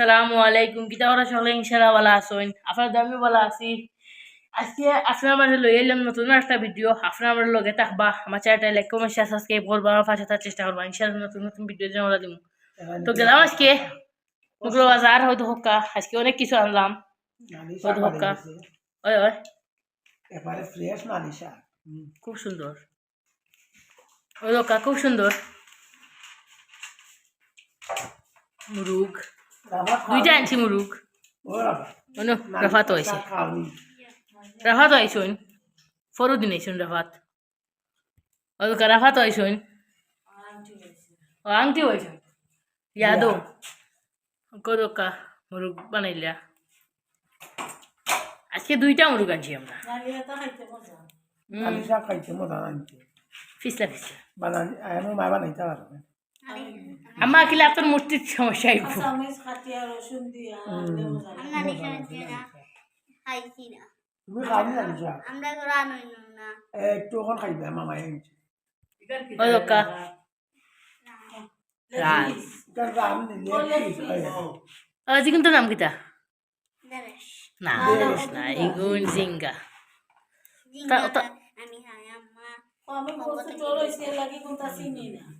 আসসালামু আলাইকুম। কিতা ওরা সকলে ইনশাল্লাহ ভালো আছেন? আপনার দামি ভালো আছি। আজকে আপনার মাঝে লই এলাম নতুন একটা ভিডিও আপনার আমার লগে থাকবা। আমার চ্যানেলটা লাইক কমেন্ট শেয়ার সাবস্ক্রাইব করবা। আমার পাশে থাকার চেষ্টা করবা। ইনশাল্লাহ নতুন নতুন ভিডিও জমা দিব তো গেলাম আজকে। মুগলো বাজার হয়তো হক্কা। আজকে অনেক কিছু আনলাম। হয়তো হক্কা। ওই ওই। এবারে ফ্রেশ খুব সুন্দর। ওই হক্কা খুব সুন্দর। মুরুগ। দুইটা আনছি মুরুগ অনু রাফাত হয়েছে। রাফাত আইসুন ফরু দিন আইসুন রাফাত। ওদুকা রাফাত আইসুন ও আংটি হয়েছুন ইয়াদো কদকা মুরুগ বানাইলা আজকে দুইটা মুরুগ আনছি আমরা। ফিসলা ফিসলা। বানানি আমি মা বানাইতে পারবে। আমার কিলা তোর মূর্তির সমস্যা আইব নাম কিতা? না না ইগুন জিঙ্গা। তা- তা- আমি আম্মা। আমি বলছি তোর হইছে? লাগি কোনটা চিনি না।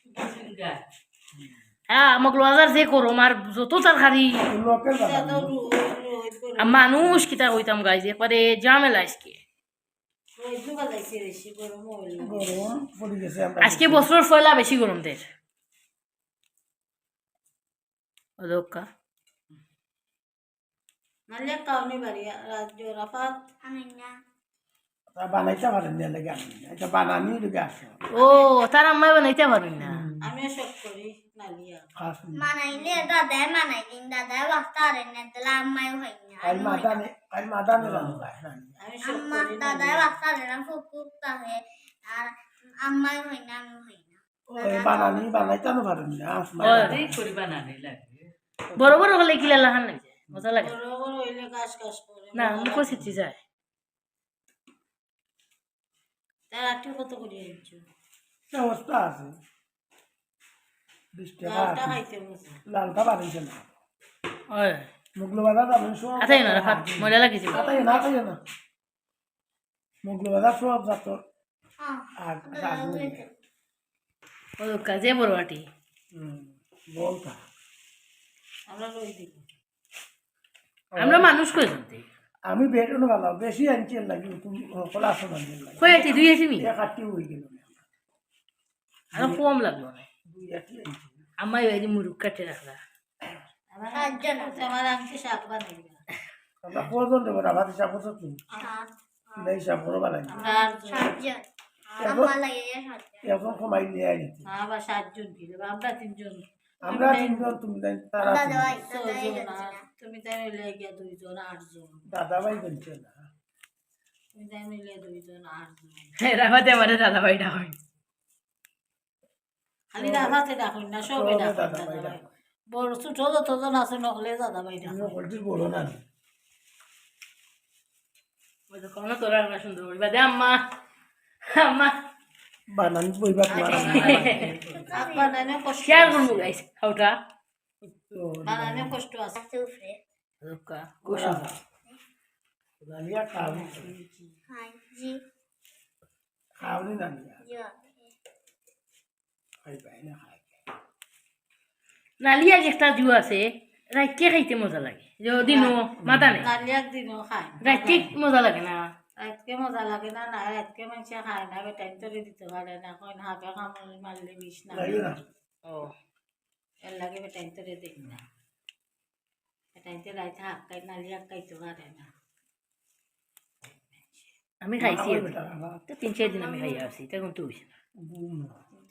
হ্যাঁ আমাকে বাজার যে করো আমার যত তরকারি লোকের তো বানানি রোজ আর মানুষ কিতা হইতাম গাইছে একবারে জামেলা আজকে। আজকে বছর ফয়লা বেশি গরম দের ওদুকা নালে কাউনি বাড়ি রাজ্য রাফাত আমি বানাইতে পারেন না লাগে এটা বানানি লেগে ও তার আম্মাই বানাইতে পারুন না। আমিও শখ করি খাস মানাইলে দাদাই মানাই দিন দাদাই বাস্তা রে না দিলে আম্মাই হই না। আই মাদানে আই মাদানে রানো গায় রানি আমি শখ আম্মা করি দাদাই বাস্তা রে না ফুক তাহে আর আম্মাই হই না আমি হই না। ওই বানানি বানাইতে না পারেন না আসমা বড় বড় হলে লাহান লাগে? মজা লাগে। বড় বড় হইলে গাছ গাছ করে না মুখো সিটি যায়। তার আটি কত করে আনছো অবস্থা আছে। লালটা আছে। বানাইছে না। ওই মুগলো বাজার যাবেন সব আতাই না রাফাত মজা লাগিছে আতাই না আতাই না। মুগলো বাজার সব যাত আর ওদুকা যে বড় আটি। বলতা আমরা লই দিব আমরা মানুষ কই জানতে? আমি বেরোনো ভালো বেশি আনছি লাগি তুমি সকল আসো না কই আটি দুই আটি নি গেল। আর কম লাগল না। আম্মাই ওই সাতজন আম্মা লাগে এখন কমাই নিয়ে সাতজন আমরা তিনজন আমরা তিনজন তুমি তারা না তুমি তাই মিলে গিয়া দুইজন আটজন দাদা ভাই বলছে না তুমি তাই মিলে দুইজন আটজন দাদা ভাইটা হয় খালি রাভাতে ডাকুন না সবে ডাকুন দাদা ভাই। বড় ছোট যতজন আছে নকলে দাদা ভাই ডাকুন বলো না। কোনো তোরা আমরা সুন্দর করি বাদে আম্মা। আম্মা। বানান বইবা তোমার কষ্ট শেয়ার করব গাইস হাউটা বানানো। কষ্ট আছে। আছে উপরে ওদুকা নালিয়া খাওনি হাই জি খাওনি নালিয়া জি। খাই পাই না খাই নালিয়া একটা জু আছে রাইতে খাইতে মজা লাগে যদি নো মাথা নেই নালিয়াক দিনও খায় রাইতে মজা লাগে না রাতকে মজা লাগে না না রাতকে মানুষে খায় না বেটাইন তরে দিতে পারে না কই না হাফে কামড় মারলে বিষ না ও এর লাগে বেটাইন তরে দেখ না বেটাইতে রাইতে হাক খাই নালিয়াক খাইতে পারে না আমি খাইছি তো তিন চার দিন আমি খাই আসছি তখন তো হইছে না বুম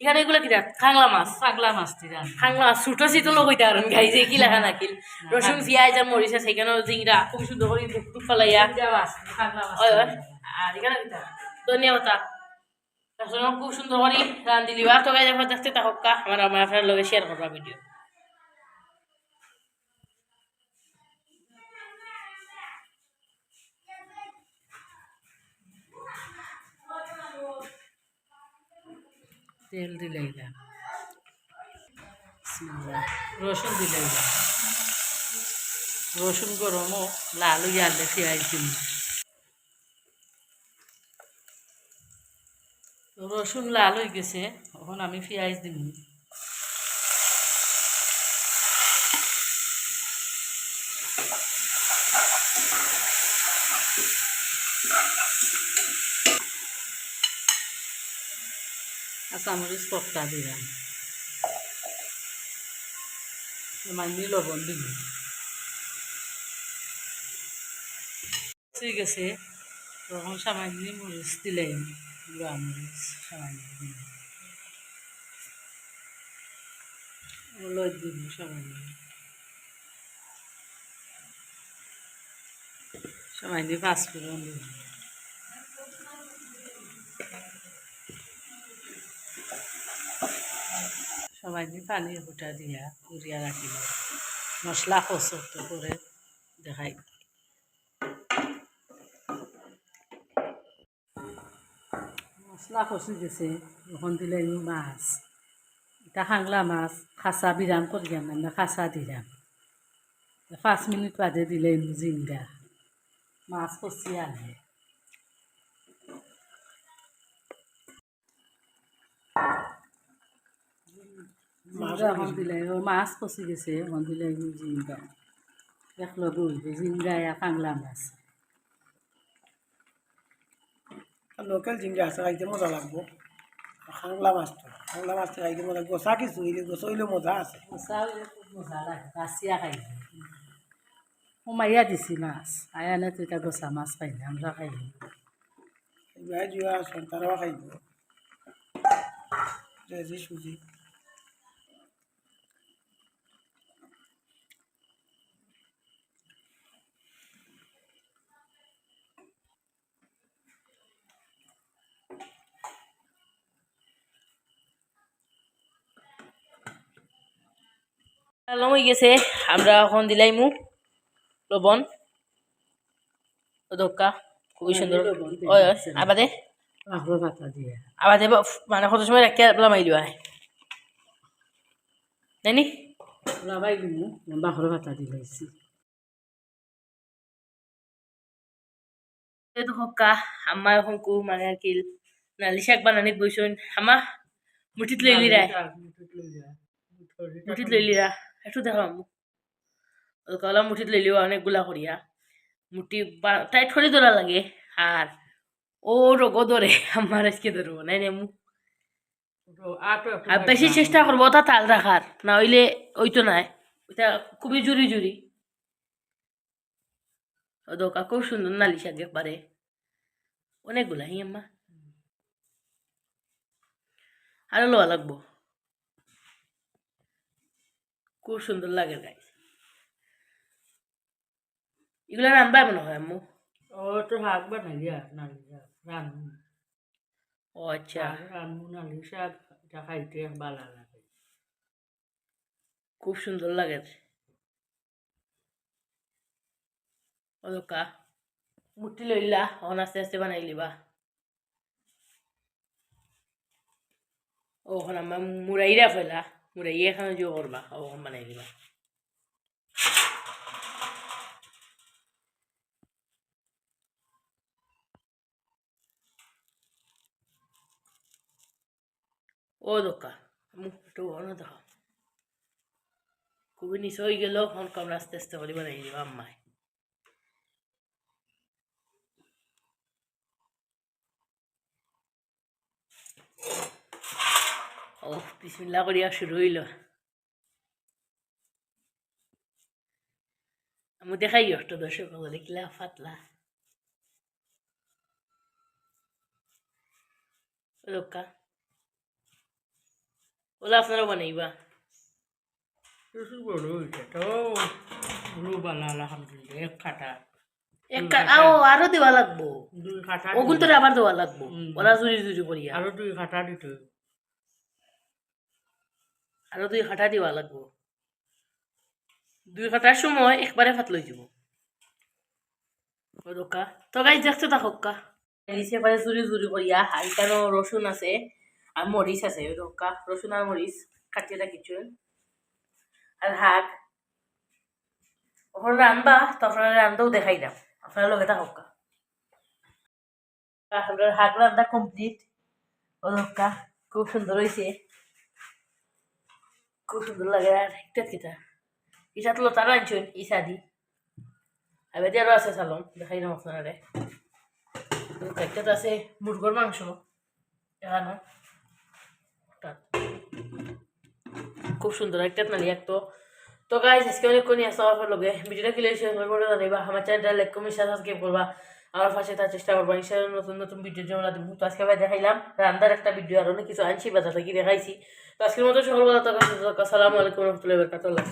এখানে এগুলো কিরা খাংলা মাছ। পাগলা মাছ খাংলা মাছ ছোট শীতল কইতে পারেন গাই যে কি লাগা নাকিল রসুন পেঁয়াজ আর মরিচ আছে সেখানেও জিংরা খুব সুন্দর করে টুক টুক ফেলাইয়া। আর এখানে ধনিয়া পাতা। খুব সুন্দর করে রান্ধি বা তো গাই দেখো দেখতে থাকা আমার আমার আপনার লগে শেয়ার করবা ভিডিও তেল দিলে রসুন দিলে রসুন গরমও লাল ইয়ালে পেঁয়াজ দিন রসুন লাল হয়ে গেছে, এখন আমি পেঁয়াজ দিব কাঁচামরিচ কপ্তা দিলাম। মাইনি লবণ দিল। ঠিক আছে, তখন সামান্য মরিচ দিলেন গুঁড়া মরিচ সামান্য লই দিব সামান্য। সামান্য পাঁচফোড়ন দিলাম। সবাই পানি ফুটা দিয়া উড়িয়া রাখিল। মশলা কষত করে দেখাই। মশলা কষি গেছে এখন দিলে মাছ। এটা খাংলা মাছ খাসা বিরাম করিয়া না খাসা দিলাম পাঁচ মিনিট বাদে দিলে জিঙ্গা মাছ কষি আনে এখন দিলে মাছ কষি গেছে এখন দিলে জিঙ্গা একলগে হইবে আর কাংলা মাছ। লোকাল জিঙ্গা আছে খাইতে মজা লাগবো। খাংলা মাছটা খাংলা মাছটা খাইতে মজা গোসা কিছু হইলে গোসা হইলে মজা আছে। মজা হইলে খুব মজা লাগে বাচিয়া খাই সোমাইয়া দিছি মাছ আয়ানে তো এটা গছা মাছ খাই না আমরা খাই এবার যোৱা সন্তানও খাইব ৰেজি চুজি হয়ে গেছে। আমরা এখন লবণ খুবই সুন্দর। লবণ দিয়ে ওই ওই দিছে। আবাদে আবাদে মানে কত সময় রাখিয়া পেলাম আইলিও আয়। জানি দিমু বাহর পাতা দিলাইছি তো হকা আমার এখন কু মানে আর কি নালি শাক বানানি বইছুন আমা মুঠিত লইলি রায় মুঠিত লইলি রা। একটু দেখো আমু কলা মুঠিত লইলিও অনেকগুলা করিয়া, মুঠি টাইট করে ধরা লাগে, আর ও রোগ ধরে, আমার আজকে ধরবো নাই নেমু আর বেশি চেষ্টা করব তা তাল রাখার, না হইলে ওই তো নাই, ওইটা খুবই জুরি জুরি ও দোকা, খুব সুন্দর নালি শাক একবারে হি আম্মা। আরও লোয়া লাগবো। খুব সুন্দর লাগে গাই এগুলা রান্না মনে হয় আম্মু? ও তো শাক বানাই দিয়া নালি শাক রানু ও আচ্ছা। রানু নালি শাক এটা খাইতে ভালো লাগে। খুব সুন্দর লাগে। ওদকা মুটি লইলা অন আস্তে আস্তে বানাই লিবা। ও এখন আমার মুরাইরা ফেলা। মুরাইয়া এখানে যে করবা ও এখন বানাই লিবা ও দোকা মুখ একটু অন্য দেখো খুবই নিচে হয়ে গেল কামড়া আস্তে আস্তে করে বানাই দিব আম্মায় ও বিসমিল্লা করিয়া শুরু হইল আমি দেখাই দর্শক দেখিলা ফাতলা। ওলা আপনারা বানাইবা। আরও দেওয়া লাগবো। ওগুন তোর আবার দেওয়া লাগবো। ওরা জুড়ি জুড়ি করিয়া। আরও দুই খাটা দিতে হইব। আরও দুই খাটা দেওয়া লাগবো। দুই খাটার সময় একবারে ভাত লই যাব। তো গাই দেখতে থাকা নিচে পারে জুড়ি জুড়ি করিয়া এখানে রসুন আছে আর মরিচ আছে রোকা রসুন আর মরিচ কাটিয়ে রাখিছো আর শাক ওখানে রানবা তো আপনারা রান্নাও দেখাই দাম। আপনারা লগে থাকা আপনার শাক রান্না কমপ্লিট ও খুব সুন্দর হয়েছে খুব সুন্দর লাগে একটা রাঁধছেন ইসা দি আর বেদি আরও আছে চালন দেখাই দাম আপনারে একটা তো আছে, মুরগোর মাংস। এখানো। তাত। খুব সুন্দর একটা নালি এক তো। গাইজ আজকে অনেক কোনি আসা আমার লগে। ভিডিওটা কিলে শেয়ার করে জানাইবা। আমার চ্যানেলটা লাইক কমেন্ট সাবস্ক্রাইব করবা। আমার পাশে তার চেষ্টা করব। ইনশাআল্লাহ নতুন নতুন ভিডিও যেমন তো আজকে ভাই দেখাইলাম, রান্দার একটা ভিডিও আর অনেক কিছু আনছি, বাজার থেকে দেখাইছি। তো আজকের মতো সকল কথা আসসালামু আলাইকুম রহমতুল্লাহ বরকাতুল্লাহ